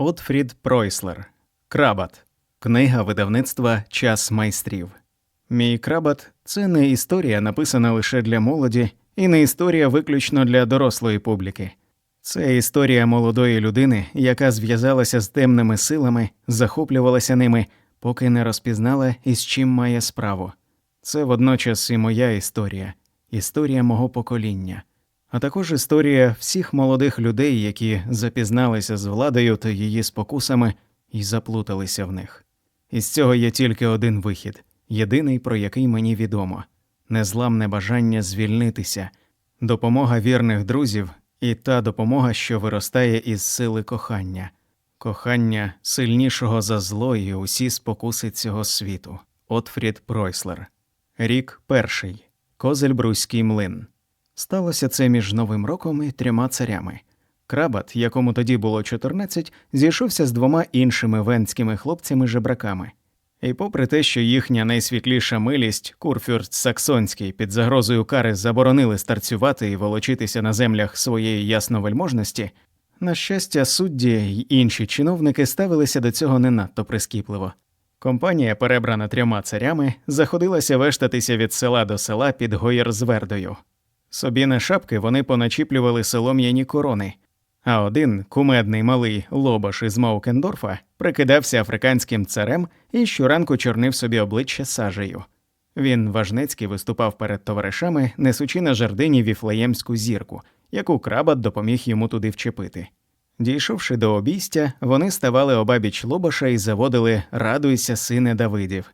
Отфрід Пройслер. Крабат. Книга видавництва Час майстрів. Мій крабат це не історія, написана лише для молоді, і не історія виключно для дорослої публіки. Це історія молодої людини, яка зв'язалася з темними силами, захоплювалася ними, поки не розпізнала, із чим має справу. Це водночас і моя історія, історія мого покоління, а також історія всіх молодих людей, які запізналися з владою та її спокусами і заплуталися в них. Із цього є тільки один вихід, єдиний, про який мені відомо незламне бажання звільнитися, допомога вірних друзів і та допомога, що виростає із сили кохання, кохання сильнішого за зло і усі спокуси цього світу. Отфрід Пройслер. Рік перший. Козельбруський млин. Сталося це між Новим роком і трьома царями. Крабат, якому тоді було 14, зійшовся з двома іншими венськими хлопцями-жебраками. І попри те, що їхня найсвітліша милість, Курфюрст Саксонський, під загрозою кари заборонили старцювати і волочитися на землях своєї ясновельможності, на щастя, судді й інші чиновники ставилися до цього не надто прискіпливо. Компанія, перебрана трьома царями, заходилася вештатися від села до села під Гоєрзвердою. Собі на шапки вони поначіплювали солом'яні корони, а один кумедний малий лобаш із Маукендорфа прикидався африканським царем і щоранку чорнив собі обличчя сажею. Він важнецький виступав перед товаришами, несучи на жердині віфлеємську зірку, яку крабат допоміг йому туди вчепити. Дійшовши до обійстя, вони ставали обабіч лобаша і заводили Радуйся, сине Давидів.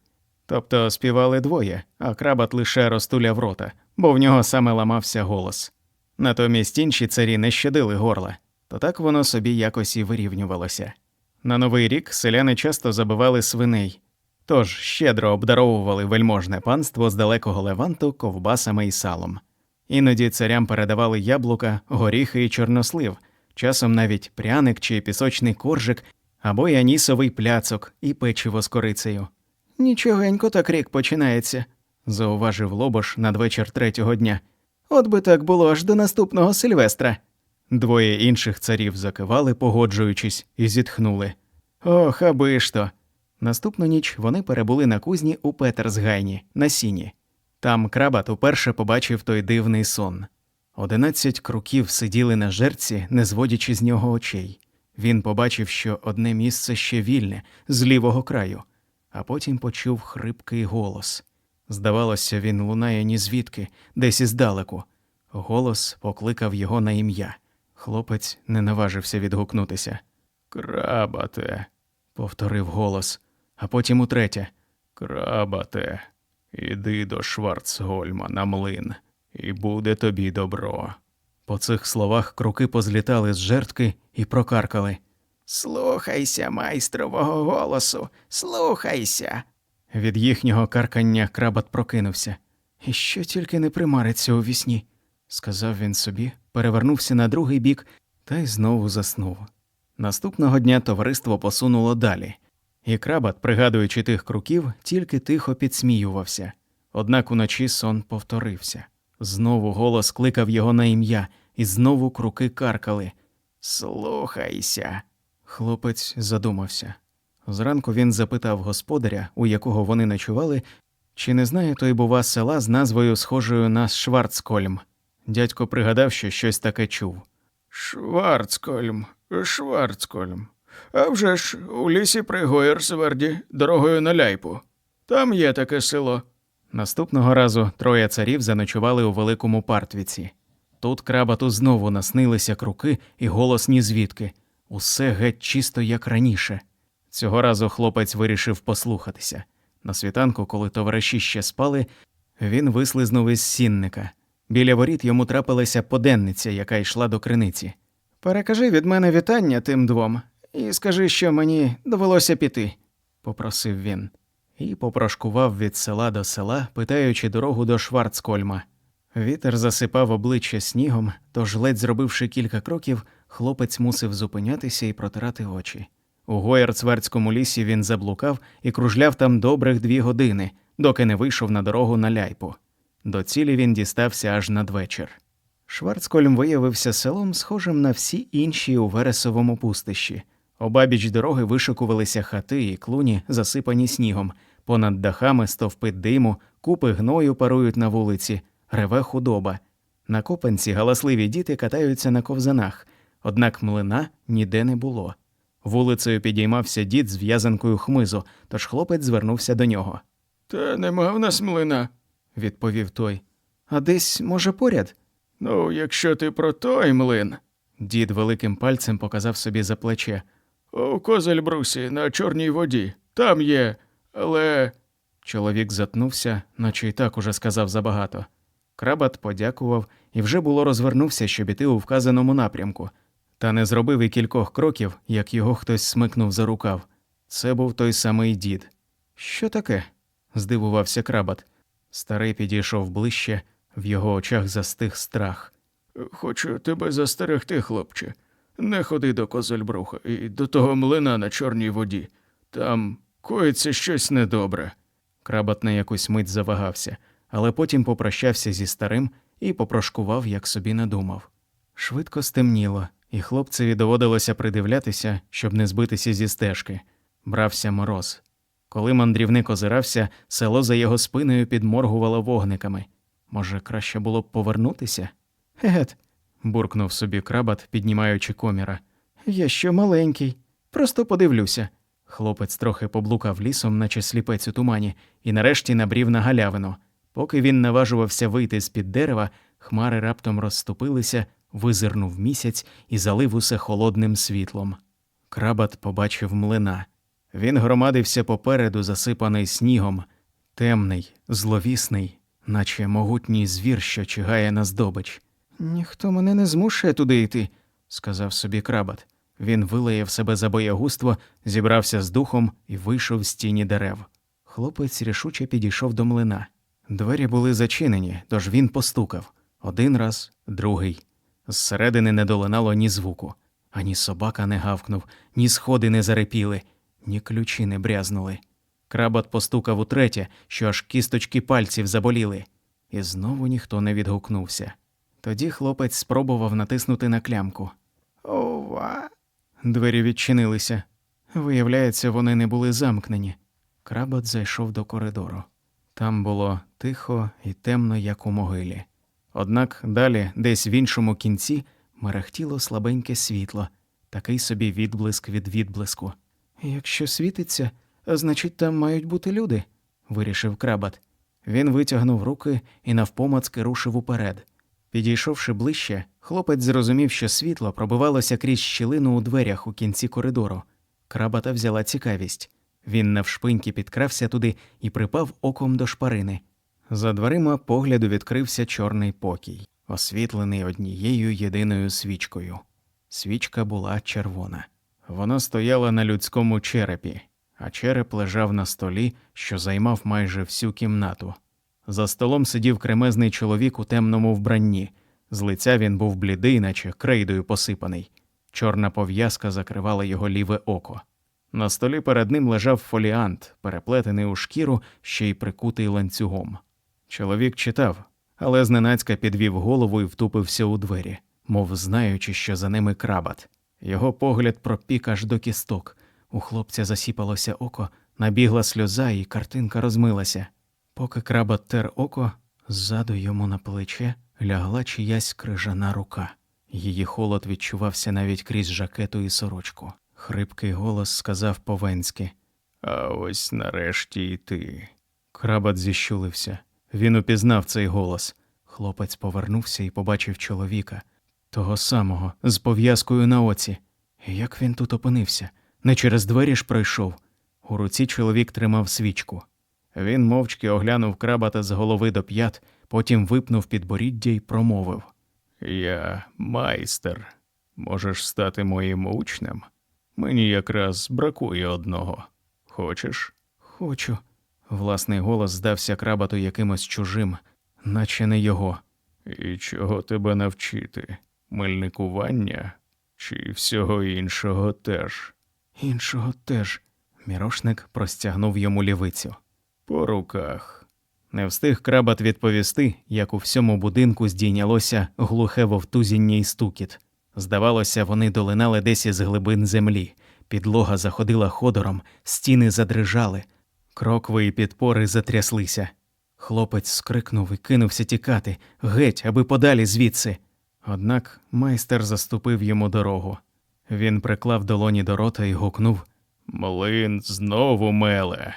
Тобто співали двоє, а крабат лише розтуляв рота, бо в нього саме ламався голос. Натомість інші царі не щадили горла, то так воно собі якось і вирівнювалося. На новий рік селяни часто забивали свиней, тож щедро обдаровували вельможне панство з далекого леванту ковбасами і салом. Іноді царям передавали яблука, горіхи і чорнослив, часом навіть пряник чи пісочний коржик або й анісовий пляцок і печиво з корицею. Нічогенько так рік починається, зауважив Лобош надвечір третього дня. От би так було аж до наступного Сильвестра. Двоє інших царів закивали, погоджуючись, і зітхнули. Ох, аби ж то. Наступну ніч вони перебули на кузні у Петерсгайні, на сіні. Там крабат уперше побачив той дивний сон. Одинадцять круків сиділи на жерці, не зводячи з нього очей. Він побачив, що одне місце ще вільне, з лівого краю, а потім почув хрипкий голос. Здавалося, він лунає ні звідки, десь іздалеку. Голос покликав його на ім'я. Хлопець не наважився відгукнутися. Крабате, повторив голос, а потім утретє. Крабате, іди до Шварцгольма на млин, і буде тобі добро. По цих словах круки позлітали з жертки і прокаркали. Слухайся майстрового голосу, слухайся. Від їхнього каркання крабат прокинувся. І що тільки не примариться у вісні, сказав він собі, перевернувся на другий бік та й знову заснув. Наступного дня товариство посунуло далі, і крабат, пригадуючи тих круків, тільки тихо підсміювався. Однак уночі сон повторився. Знову голос кликав його на ім'я, і знову круки каркали. Слухайся. Хлопець задумався. Зранку він запитав господаря, у якого вони ночували, чи не знає той, бува, села з назвою схожою на Шварцкольм. Дядько пригадав, що щось таке чув. Шварцкольм, Шварцкольм. А вже ж у лісі при Гоєрсверді, дорогою на ляйпу. Там є таке село. Наступного разу троє царів заночували у великому партвіці. Тут крабату знову наснилися круки і голос ні звідки. Усе геть чисто, як раніше. Цього разу хлопець вирішив послухатися. На світанку, коли товариші ще спали, він вислизнув із сінника. Біля воріт йому трапилася поденниця, яка йшла до криниці. Перекажи від мене вітання тим двом, і скажи, що мені довелося піти, попросив він, і попрошкував від села до села, питаючи дорогу до Шварцкольма. Вітер засипав обличчя снігом, тож, ледь зробивши кілька кроків, хлопець мусив зупинятися і протирати очі. У Гоєрцверцькому лісі він заблукав і кружляв там добрих дві години, доки не вийшов на дорогу на ляйпу. До цілі він дістався аж надвечір. Шварцкольм виявився селом, схожим на всі інші у Вересовому пустищі. Обабіч дороги вишикувалися хати і клуні, засипані снігом. Понад дахами стовпи диму, купи гною парують на вулиці, реве худоба. На копанці галасливі діти катаються на ковзанах, однак млина ніде не було. Вулицею підіймався дід з в'язанкою хмизу, тож хлопець звернувся до нього. Та нема в нас млина. Відповів той. А десь, може, поряд? Ну, якщо ти про той млин. Дід великим пальцем показав собі за плече. У Козельбрусі на Чорній воді. Там є, але. Чоловік затнувся, наче й так уже сказав забагато. Крабат подякував і вже було розвернувся, щоб іти у вказаному напрямку, та не зробив і кількох кроків, як його хтось смикнув за рукав. Це був той самий дід. Що таке? здивувався крабат. Старий підійшов ближче, в його очах застиг страх. Хочу тебе застерегти, хлопче. Не ходи до Козельбруха і до того млина на Чорній воді. Там коїться щось недобре. Крабат на якусь мить завагався, але потім попрощався зі старим і попрошкував, як собі надумав. Швидко стемніло, і хлопцеві доводилося придивлятися, щоб не збитися зі стежки. Брався мороз. Коли мандрівник озирався, село за його спиною підморгувало вогниками. Може, краще було б повернутися? Гет, буркнув собі крабат, піднімаючи коміра. Я ще маленький, просто подивлюся. Хлопець трохи поблукав лісом, наче сліпець у тумані, і нарешті набрів на галявину. Поки він наважувався вийти з під дерева, хмари раптом розступилися, визирнув місяць і залив усе холодним світлом. Крабат побачив млина. Він громадився попереду, засипаний снігом, темний, зловісний, наче могутній звір, що чигає на здобич. Ніхто мене не змушує туди йти, сказав собі крабат. Він вилаяв себе за боягузтво, зібрався з духом і вийшов з тіні дерев. Хлопець рішуче підійшов до млина. Двері були зачинені, тож він постукав один раз, другий. Зсередини не долинало ні звуку, ані собака не гавкнув, ні сходи не зарепіли, ні ключі не брязнули. Крабат постукав утретє, що аж кісточки пальців заболіли, і знову ніхто не відгукнувся. Тоді хлопець спробував натиснути на клямку. Ова. Двері відчинилися. Виявляється, вони не були замкнені. Крабат зайшов до коридору. Там було тихо і темно, як у могилі. Однак далі, десь в іншому кінці, мерехтіло слабеньке світло, такий собі відблиск від відблиску. Якщо світиться, значить, там мають бути люди, вирішив крабат. Він витягнув руки і навпомацки рушив уперед. Підійшовши ближче, хлопець зрозумів, що світло пробивалося крізь щілину у дверях у кінці коридору. Крабата взяла цікавість. Він навшпиньки підкрався туди і припав оком до шпарини. За дверима погляду відкрився чорний покій, освітлений однією єдиною свічкою. Свічка була червона. Вона стояла на людському черепі, а череп лежав на столі, що займав майже всю кімнату. За столом сидів кремезний чоловік у темному вбранні. З лиця він був блідий, наче крейдою посипаний. Чорна пов'язка закривала його ліве око. На столі перед ним лежав фоліант, переплетений у шкіру, ще й прикутий ланцюгом. Чоловік читав, але зненацька підвів голову і втупився у двері, мов знаючи, що за ними крабат. Його погляд пропік аж до кісток. У хлопця засіпалося око, набігла сльоза, і картинка розмилася. Поки крабат тер око, ззаду йому на плече лягла чиясь крижана рука. Її холод відчувався навіть крізь жакету і сорочку. Хрипкий голос сказав повенськи. А ось нарешті й ти. Крабат зіщулився. Він упізнав цей голос. Хлопець повернувся і побачив чоловіка, того самого, з пов'язкою на оці. Як він тут опинився? Не через двері ж пройшов. У руці чоловік тримав свічку. Він мовчки оглянув крабата з голови до п'ят, потім випнув підборіддя й промовив. Я майстер. Можеш стати моїм учнем? Мені якраз бракує одного. Хочеш? Хочу. Власний голос здався крабату якимось чужим, наче не його. І чого тебе навчити? Мельникування чи всього іншого теж? Іншого теж. Мірошник простягнув йому лівицю. По руках. Не встиг крабат відповісти, як у всьому будинку здійнялося глухе вовтузіння і стукіт. Здавалося, вони долинали десь із глибин землі. Підлога заходила ходором, стіни задрижали, крокви і підпори затряслися. Хлопець скрикнув і кинувся тікати, геть, аби подалі звідси. Однак майстер заступив йому дорогу. Він приклав долоні до рота і гукнув Млин знову меле.